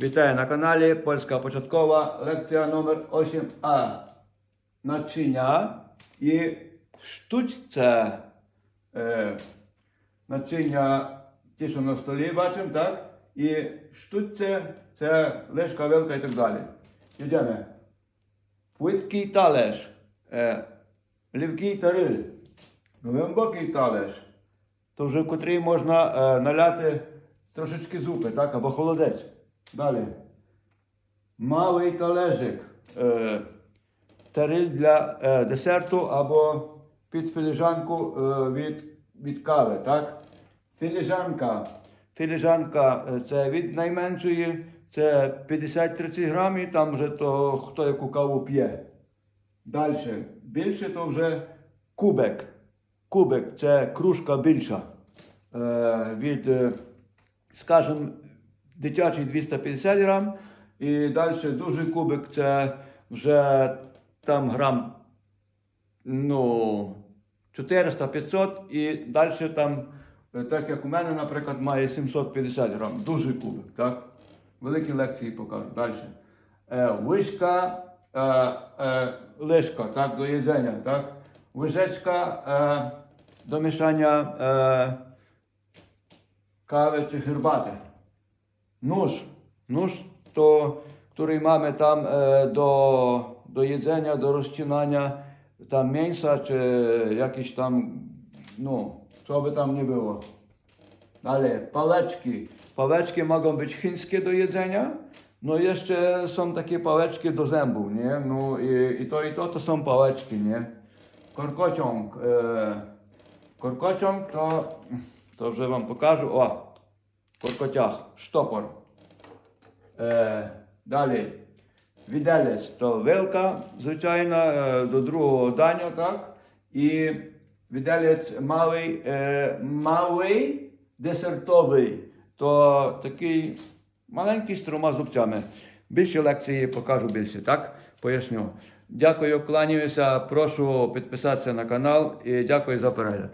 Вітаю на каналі Польська початкова лекція номер 8А. Naczynia і штучце. Е, naczynia ті, що на столі бачимо, так? І штучце це ложка, вилка і так далі. Йдемо. Płytki talerz. E, лівкий тариль. Глибокий талеж. То вже в котрий можна е, наляти трошечки зупи, так? Або холодець. Далі. Малий талежик. Е, тариль для е, десерту або під філіжанку е, від, від кави, так? Філіжанка. Філіжанка це від найменшої, це 50-30 грамів, там вже то хто яку каву п'є. Далі. Більше то вже кубик. Кубик це кружка більша. Е, від, скажімо, дитячий 250 грам. І далі дуже кубик це вже там грам ну, 400-500 і далі там, е, так як у мене, наприклад, має 750 грам. Дуже кубик, так? Великі лекції покажу. Далі. Е, вишка, е, е, лишка, так, до їдзення, так? Вижечка е, до мішання е, кави чи гербати. Nóż. Nóż to, który mamy tam e, do, do jedzenia, do rozcinania tam mięsa, czy jakieś tam, no, co by tam nie było. Dalej, pałeczki. Pałeczki mogą być chińskie do jedzenia. No jeszcze są takie pałeczki do zębów, nie? No i, i to i to to są pałeczki, nie? Korkociąg. E, korkociąg to, to że wam pokażę. O, korkociach, штопор. Е, далі. Віделець то вилка, звичайно, е, до другого дання, так? І віделець малий, е, малий десертовий, то такий маленький з трьома зубцями. Більше лекції покажу більше, так? Поясню. Дякую, кланяюся. Прошу підписатися на канал і дякую за перегляд.